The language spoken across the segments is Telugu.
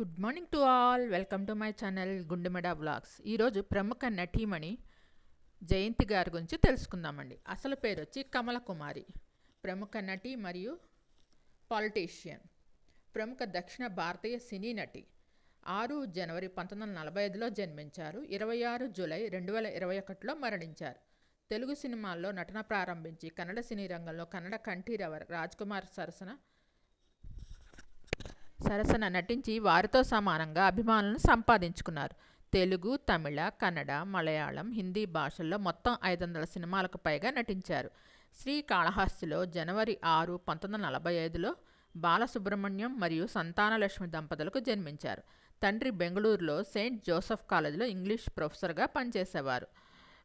Good morning to all welcome to my channel Gundemeda vlogs ఈరోజు ప్రముఖ నటీమణి జయంతి గారి గురించి తెలుసుకుందామండి. అసలు పేరు వచ్చి కమల కుమారి ప్రముఖ నటి మరియు పాలిటీషియన్ ప్రముఖ దక్షిణ భారతీయ సినీ నటి. ఆరు జనవరి పంతొమ్మిది వందల నలభై ఐదులో జన్మించారు. ఇరవై ఆరు జూలై రెండు వేల ఇరవై ఒకటిలో మరణించారు. తెలుగు సినిమాల్లో నటన ప్రారంభించి కన్నడ సినీ రంగంలో కన్నడ కంఠీరవ రాజ్ కుమార్ సరసన సరసన నటించి వారితో సమానంగా అభిమానులను సంపాదించుకున్నారు. తెలుగు తమిళ కన్నడ మలయాళం హిందీ భాషల్లో మొత్తం ఐదు వందల సినిమాలకు పైగా నటించారు. శ్రీకాళహస్తిలో జనవరి ఆరు పంతొమ్మిది వందల నలభై ఐదులో బాలసుబ్రహ్మణ్యం మరియు సంతానలక్ష్మి దంపతులకు జన్మించారు. తండ్రి బెంగళూరులో సెయింట్ జోసెఫ్ కాలేజీలో ఇంగ్లీష్ ప్రొఫెసర్గా పనిచేసేవారు.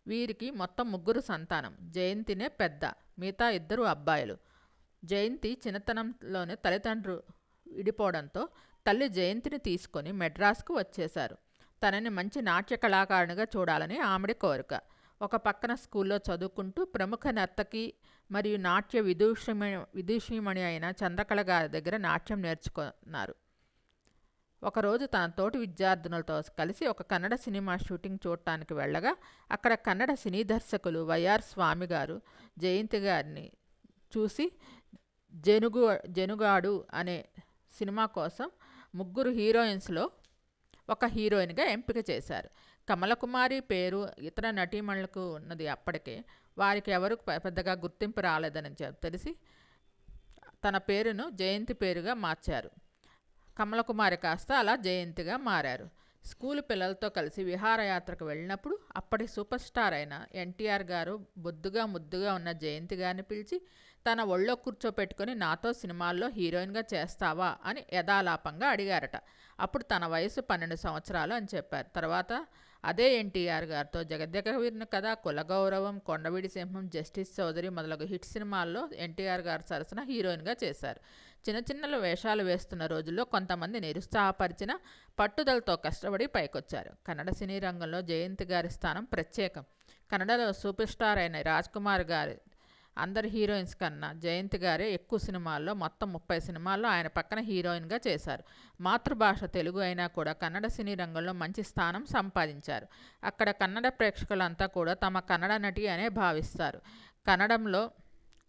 వీరికి మొత్తం ముగ్గురు సంతానం జయంతినే పెద్ద మిగతా ఇద్దరు అబ్బాయిలు. జయంతి చిన్నతనంలోనే తల్లిదండ్రులు విడిపోవడంతో తల్లి జయంతిని తీసుకొని మెడ్రాస్కు వచ్చేశారు. తనని మంచి నాట్య కళాకారునిగా చూడాలని ఆమెడి కోరిక. ఒక పక్కన స్కూల్లో చదువుకుంటూ ప్రముఖ నర్తకి మరియు నాట్య విదూషిమణి విదూషిమణి అయిన చంద్రకళ గారి దగ్గర నాట్యం నేర్చుకున్నారు. ఒకరోజు తన తోటి విద్యార్థినులతో కలిసి ఒక కన్నడ సినిమా షూటింగ్ చూడటానికి వెళ్ళగా అక్కడ కన్నడ సినీ దర్శకులు వైఆర్ స్వామి గారు జయంతి గారిని చూసి జనుగు జనుగాడు అనే సినిమా కోసం ముగ్గురు హీరోయిన్స్లో ఒక హీరోయిన్గా ఎంపిక చేశారు. కమలకుమారి పేరు ఇతర నటీమణులకు ఉన్నది అప్పటికే. వారికి ఎవరు పెద్దగా గుర్తింపు రాలేదని తెలిసి తన పేరును జయంతి పేరుగా మార్చారు. కమలకుమారి కాస్త అలా జయంతిగా మారారు. స్కూల్ పిల్లలతో కలిసి విహారయాత్రకు వెళ్ళినప్పుడు అప్పటి సూపర్ స్టార్ అయిన ఎన్టీఆర్ గారు బొద్దుగా ముద్దుగా ఉన్న జయంతి గారిని పిలిచి తన ఒళ్ళో కూర్చోపెట్టుకొని నాతో సినిమాల్లో హీరోయిన్గా చేస్తావా? అని యథాలాపంగా అడిగారట. అప్పుడు తన వయసు పన్నెండు సంవత్సరాలు అని చెప్పారు. తర్వాత అదే ఎన్టీఆర్ గారితో జగద్గవీరుని కథ కులగౌరవం కొండవీడి సింహం జస్టిస్ చౌదరి మొదలగు హిట్ సినిమాల్లో ఎన్టీఆర్ గారు సరసన హీరోయిన్గా చేశారు. చిన్న చిన్న వేషాలు వేస్తున్న రోజుల్లో కొంతమంది నిరుత్సాహపరిచిన పట్టుదలతో కష్టపడి పైకొచ్చారు. కన్నడ సినీ రంగంలో జయంతి గారి స్థానం ప్రత్యేకం. కన్నడలో సూపర్ స్టార్ అయిన రాజ్ కుమార్ గారి అందరి హీరోయిన్స్ కన్నా జయంతి గారే ఎక్కువ సినిమాల్లో మొత్తం ముప్పై సినిమాల్లో ఆయన పక్కన హీరోయిన్గా చేశారు. మాతృభాష తెలుగు అయినా కూడా కన్నడ సినీ రంగంలో మంచి స్థానం సంపాదించారు. అక్కడ కన్నడ ప్రేక్షకులంతా కూడా తమ కన్నడ నటి అనే భావిస్తారు. కన్నడంలో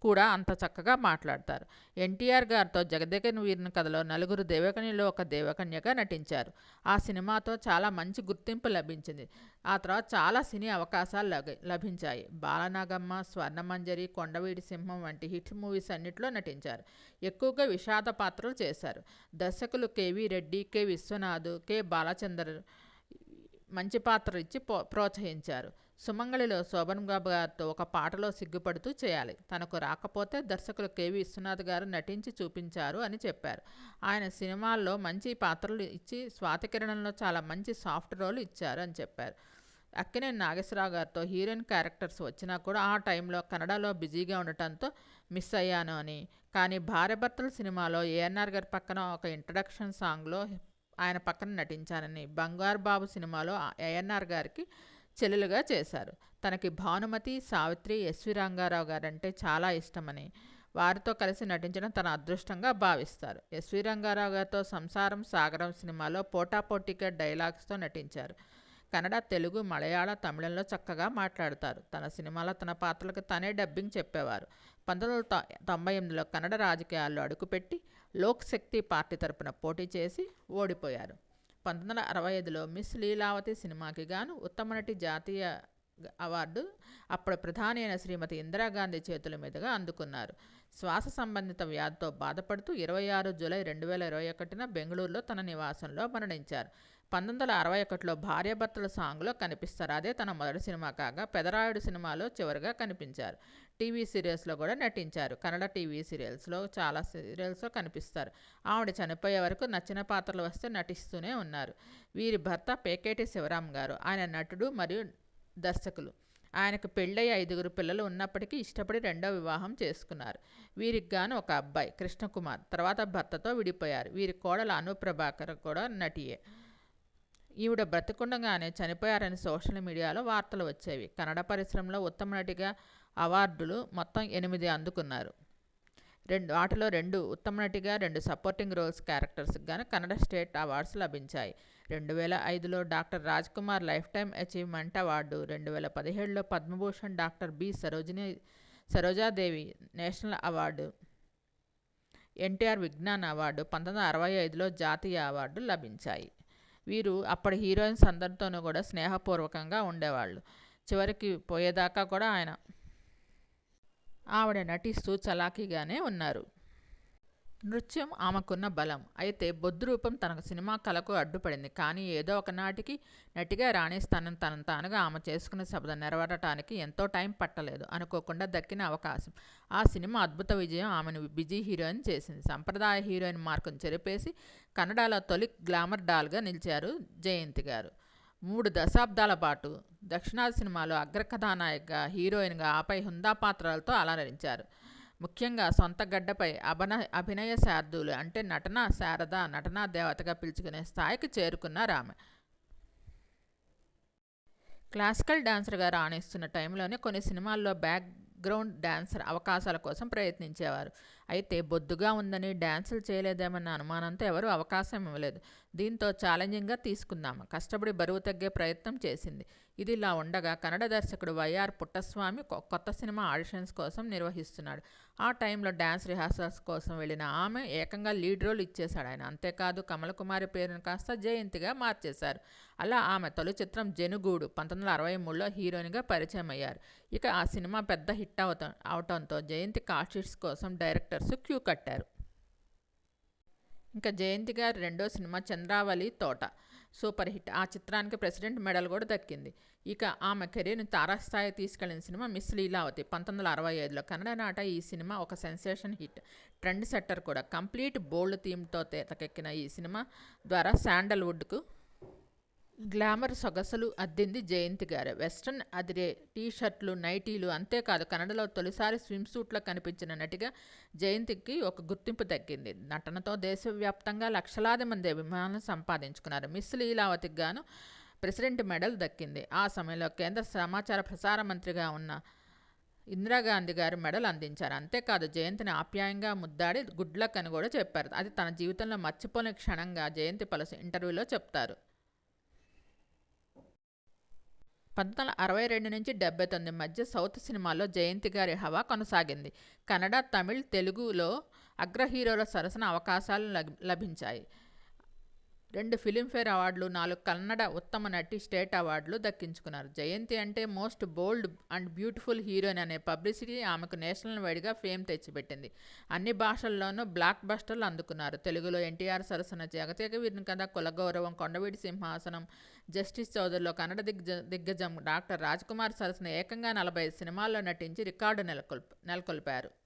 కూడా అంత చక్కగా మాట్లాడతారు. ఎన్టీఆర్ గారితో జగదేకన్ వీరిని కథలో నలుగురు దేవకన్యలో ఒక దేవకన్యగా నటించారు. ఆ సినిమాతో చాలా మంచి గుర్తింపు లభించింది. ఆ తర్వాత చాలా సినీ అవకాశాలు లభించాయి. బాలనాగమ్మ స్వర్ణమంజరి కొండవీడి సింహం వంటి హిట్ మూవీస్ అన్నిట్లో నటించారు. ఎక్కువగా విషాద పాత్రలు చేశారు. దర్శకులు K V Reddy K Viswanath K Balachander మంచి పాత్ర ఇచ్చి ప్రోత్సహించారు. సుమంగళిలో శోభన్ బాబు గారితో ఒక పాటలో సిగ్గుపడుతూ చేయాలి. తనకు రాకపోతే దర్శకులు కేవి విశ్వనాథ్ గారు నటించి చూపించారు అని చెప్పారు. ఆయన సినిమాల్లో మంచి పాత్రలు ఇచ్చి స్వాతికిరణంలో చాలా మంచి సాఫ్ట్ రోల్ ఇచ్చారు అని చెప్పారు. అక్కినేని నాగేశ్వరరావు గారితో హీరోయిన్ క్యారెక్టర్స్ వచ్చినా కూడా ఆ టైంలో కన్నడలో బిజీగా ఉండటంతో మిస్ అయ్యాను అని. కానీ భార్యభర్తల సినిమాలో ఏఎన్ఆర్ గారి పక్కన ఒక ఇంట్రడక్షన్ సాంగ్లో ఆయన పక్కన నటించానని బంగారు బాబు సినిమాలో ఏఎన్ఆర్ గారికి చెల్లెలుగా చేశారు. తనకి భానుమతి సావిత్రి ఎస్వి రంగారావు గారంటే చాలా ఇష్టమని వారితో కలిసి నటించడం తన అదృష్టంగా భావిస్తారు. ఎస్వి రంగారావు గారితో సంసారం సాగరం సినిమాలో పోటాపోటీగా డైలాగ్స్తో నటించారు. కన్నడ తెలుగు మలయాళ తమిళంలో చక్కగా మాట్లాడతారు. తన సినిమాలో తన పాత్రలకు తనే డబ్బింగ్ చెప్పేవారు. పంతొమ్మిది వందల తొ- తొంభై ఎనిమిదిలో కన్నడ రాజకీయాల్లో అడుగుపెట్టి లోక్ శక్తి పార్టీ తరపున పోటీ చేసి ఓడిపోయారు. పంతొమ్మిది వందల అరవై ఐదులో మిస్ లీలావతి సినిమాకి గాను ఉత్తమ నటి జాతీయ అవార్డు అప్పుడు ప్రధాని అయిన శ్రీమతి ఇందిరాగాంధీ చేతుల మీదుగా అందుకున్నారు. శ్వాస సంబంధిత వ్యాధితో బాధపడుతూ ఇరవై ఆరు జూలై రెండు వేల ఇరవై ఒకటిన బెంగళూరులో తన నివాసంలో మరణించారు. పంతొమ్మిది వందల అరవై ఒకటిలో భార్యాభర్తల సాంగ్లో కనిపిస్తారు. అదే తన మొదటి సినిమా కాగా పెదరాయుడు సినిమాలో చివరిగా కనిపించారు. టీవీ సీరియల్స్లో కూడా నటించారు. కన్నడ టీవీ సీరియల్స్లో చాలా సీరియల్స్లో కనిపిస్తారు. ఆవిడ చనిపోయే వరకు నచ్చిన పాత్రలు వస్తే నటిస్తూనే ఉన్నారు. వీరి భర్త పేకేటి శివరాం గారు. ఆయన నటుడు మరియు దర్శకులు. ఆయనకు పెళ్ళై ఐదుగురు పిల్లలు ఉన్నప్పటికీ ఇష్టపడి రెండో వివాహం చేసుకున్నారు. వీరికి గాను ఒక అబ్బాయి కృష్ణకుమార్. తర్వాత భర్తతో విడిపోయారు. వీరి కోడలు అను ప్రభాకర్ కూడా నటియే. ఈవిడ బ్రతికుండగానే చనిపోయారని సోషల్ మీడియాలో వార్తలు వచ్చేవి. కన్నడ పరిశ్రమలో ఉత్తమ నటిగా అవార్డులు మొత్తం ఎనిమిది అందుకున్నారు. రెండు వాటిలో రెండు ఉత్తమ నటిగా రెండు సపోర్టింగ్ రోల్స్ క్యారెక్టర్స్కి గాను కన్నడ స్టేట్ అవార్డ్స్ లభించాయి. రెండు వేల ఐదులో doctor Raj Kumar life time achievement award రెండు వేల పదిహేడులో Padma Bhushan doctor B Sarojini Sarojadevi national award NTR Vignan award పంతొమ్మిది వందల అరవై ఐదులో జాతీయ అవార్డు లభించాయి. వీరు అప్పటి హీరోయిన్స్ అందరితోనూ కూడా స్నేహపూర్వకంగా ఉండేవాళ్ళు. చివరికి పోయేదాకా కూడా ఆయన ఆవిడ నటిస్తూ చలాకీగానే ఉన్నారు. నృత్యం ఆమెకున్న బలం. అయితే బొద్దు రూపం తనకు సినిమా కళకు అడ్డుపడింది. కానీ ఏదో ఒకనాటికి నటిగా రాణిస్తానని తనను తానుగా ఆమె చేసుకున్న శబ్దం నెరవేరటానికి ఎంతో టైం పట్టలేదు. అనుకోకుండా దక్కిన అవకాశం. ఆ సినిమా అద్భుత విజయం ఆమెను బిజీ హీరోయిన్ చేసింది. సంప్రదాయ హీరోయిన్ మార్కును చెరిపేసి కన్నడలో తొలి గ్లామర్ డాల్గా నిలిచారు జయంతి గారు. మూడు దశాబ్దాల పాటు దక్షిణాది సినిమాలో అగ్రకథానాయకగా హీరోయిన్గా ఆపై హుందా పాత్రలతో అలరించారు. ముఖ్యంగా సొంత గడ్డపై అభిన అభినయ శారదులు అంటే నటన శారద నటనా దేవతగా పిలుచుకునే స్థాయికి చేరుకున్నారు ఆమె క్లాసికల్ డాన్సర్గా రాణిస్తున్న టైంలోనే కొన్ని సినిమాల్లో బ్యాక్గ్రౌండ్ డాన్సర్ అవకాశాల కోసం ప్రయత్నించేవారు. అయితే బొద్దుగా ఉందని డ్యాన్సులు చేయలేదేమన్న అనుమానంతో ఎవరూ అవకాశం ఇవ్వలేదు. దీంతో ఛాలెంజింగ్గా తీసుకుందాము కష్టపడి బరువు తగ్గే ప్రయత్నం చేసింది. ఇది ఇలా ఉండగా కన్నడ దర్శకుడు వైఆర్ పుట్టస్వామి కొత్త సినిమా ఆడిషన్స్ కోసం నిర్వహిస్తున్నాడు. ఆ టైంలో డ్యాన్స్ రిహార్సల్స్ కోసం వెళ్ళిన ఆమె ఏకంగా లీడ్ రోల్ ఇచ్చేశాడు. ఆయన అంతేకాదు కమలకుమారి పేరును కాస్త జయంతిగా మార్చేశారు. అలా ఆమె తొలి చిత్రం జనుగూడు పంతొమ్మిది వందల అరవై మూడులో హీరోయిన్గా పరిచయం అయ్యారు. ఇక ఆ సినిమా పెద్ద హిట్ అవటం అవటంతో జయంతి కాస్టిట్స్ కోసం డైరెక్టర్స్ క్యూ కట్టారు. ఇంకా జయంతి గారి రెండో సినిమా చంద్రావళి తోట. Super hit. ఆ చిత్రానికి ప్రెసిడెంట్ మెడల్ కూడా దక్కింది. ఇక ఆమె కెరీర్ని తారాస్థాయి తీసుకెళ్ళిన సినిమా మిస్ లీలావతి. పంతొమ్మిది వందల అరవై ఐదులో కన్నడ నాట ఈ సినిమా ఒక సెన్సేషన్ హిట్. ట్రెండ్ సెట్టర్ కూడా. కంప్లీట్ బోల్డ్ థీమ్తో తెతకెక్కిన ఈ సినిమా ద్వారా శాండల్వుడ్కు గ్లామర్ సొగసులు అద్దింది జయంతి గారు. వెస్ట్రన్ అదిరే టీ షర్ట్లు నైటీలు అంతేకాదు కన్నడలో తొలిసారి స్విమ్ సూట్లో కనిపించిన నటిగా జయంతికి ఒక గుర్తింపు దక్కింది నటనతో దేశవ్యాప్తంగా లక్షలాది మంది అభిమానులు సంపాదించుకున్నారు. మిస్ లీలావతికి గాను ప్రెసిడెంట్ మెడల్ దక్కింది. ఆ సమయంలో కేంద్ర సమాచార ప్రసార మంత్రిగా ఉన్న ఇందిరాగాంధీ గారు మెడల్ అందించారు. అంతేకాదు జయంతిని ఆప్యాయంగా ముద్దాడి గుడ్ లక్ అని కూడా చెప్పారు. అది తన జీవితంలో మర్చిపోని క్షణంగా జయంతి పలుసు ఇంటర్వ్యూలో చెప్తారు. పంతొమ్మిది వందల అరవై రెండు నుంచి డెబ్బై తొమ్మిది మధ్య సౌత్ సినిమాల్లో జయంతి గారి హవా కొనసాగింది. కన్నడ తమిళ్ తెలుగులో అగ్ర హీరోల సరసన అవకాశాలు లభించాయి. రెండు ఫిలింఫేర్ అవార్డులు నాలుగు కన్నడ ఉత్తమ నటి స్టేట్ అవార్డులు దక్కించుకున్నారు. జయంతి అంటే most bold and beautiful heroine అనే పబ్లిసిటీ ఆమెకు నేషనల్ వైడ్గా ఫేమ్ తెచ్చిపెట్టింది. అన్ని భాషల్లోనూ బ్లాక్ బస్టర్లు అందుకున్నారు. తెలుగులో ఎన్టీఆర్ సరసన జగతేక వీరిని కథ కులగౌరవం కొండవీడి సింహాసనం జస్టిస్ చౌదరిలో కన్నడ దిగ్జ దిగ్గజం డాక్టర్ రాజ్కుమార్ సరసన ఏకంగా నలభై సినిమాల్లో నటించి రికార్డు నెలకొల్ప నెలకొల్పారు.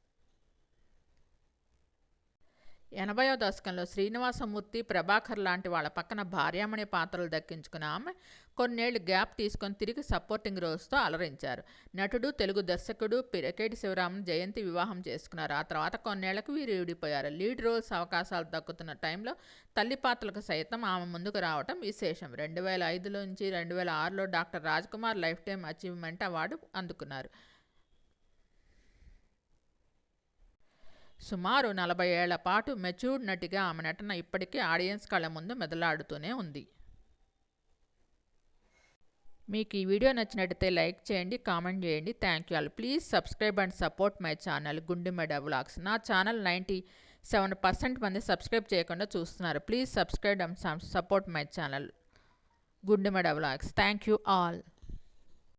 ఎనభైవ దశకంలో శ్రీనివాసమూర్తి ప్రభాకర్ లాంటి వాళ్ళ పక్కన భార్యామణి పాత్రలు దక్కించుకున్న ఆమె కొన్నేళ్ళు గ్యాప్ తీసుకొని తిరిగి సపోర్టింగ్ రోల్స్తో అలరించారు. నటుడు తెలుగు దర్శకుడు పిరకేటి శివరామన్ జయంతి వివాహం చేసుకున్నారు. ఆ తర్వాత కొన్నేళ్ళకు వీరు విడిపోయారు. లీడ్ రోల్స్ అవకాశాలు దక్కుతున్న టైంలో తల్లి పాత్రలకు సైతం ఆమె ముందుకు రావడం విశేషం. రెండు వేల ఐదులో నుంచి రెండు వేల ఆరులో doctor Rajkumar life time achievement award అందుకున్నారు. సుమారు నలభై ఏళ్ళ పాటు మెచ్యూర్డ్ నటిగా ఆమె నటన ఇప్పటికీ ఆడియన్స్ కళ్ళ ముందు మెదలాడుతూనే ఉంది. మీకు ఈ వీడియో నచ్చినట్టయితే లైక్ చేయండి కామెంట్ చేయండి. Thank you all. Please subscribe and support my channel Gundemeda vlogs. నా ఛానల్ నైంటీ సెవెన్ పర్సెంట్ మంది సబ్స్క్రైబ్ చేయకుండా చూస్తున్నారు. Please subscribe and support my channel Gundemeda vlogs. Thank you all.